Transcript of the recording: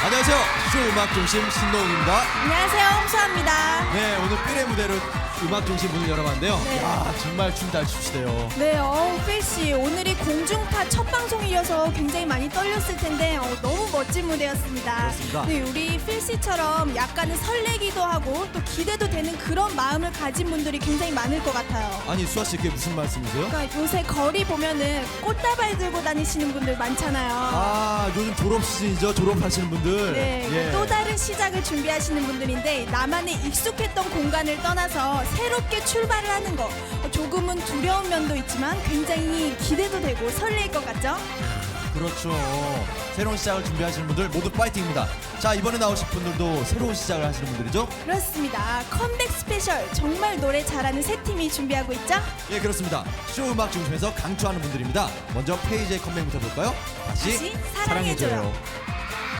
안녕하세요. 쇼 음악 중심 신동욱입니다. 안녕하세요, 홍수아입니다. 네, 오늘 삐의 무대로 음악 중심 문을 열어봤는데요. 네. 야, 정말 춤 잘 추시대요. 네, 어우, 필씨, 오늘이 공중 파첫 방송이어서 굉장히 많이 떨렸을 텐데, 어, 너무 멋진 무대였습니다. 그렇습니다. 네, 우리 필씨처럼 약간은 설레기도 하고, 또 기대도 되는 그런 마음을 가진 분들이 굉장히 많을 것 같아요. 아니, 수아 씨 그게 무슨 말씀이세요? 그러니까 요새 거리 보면은 꽃다발 들고 다니시는 분들 많잖아요. 아, 요즘 졸업 시즌이죠. 졸업하시는 분들. 네, 예. 또 다른 시작을 준비하시는 분들인데 나만의 익숙했던 공간을 떠나서 새롭게 출발을 하는 거 어, 조금은 두려운 면도 있지만 굉장히 기대도 되고 설레일 것 같죠? 그렇죠. 새로운 시작을 준비하시는 분들 모두 파이팅입니다. 자, 이번에 나오실 분들도 새로운 시작을 하시는 분들이죠? 그렇습니다. 컴백 스페셜 정말 노래 잘하는 세 팀이 준비하고 있죠? 예, 그렇습니다. 쇼 음악 중심에서 강추하는 분들입니다. 먼저 페이지의 컴백부터 볼까요? 다시, 다시 사랑해줘요.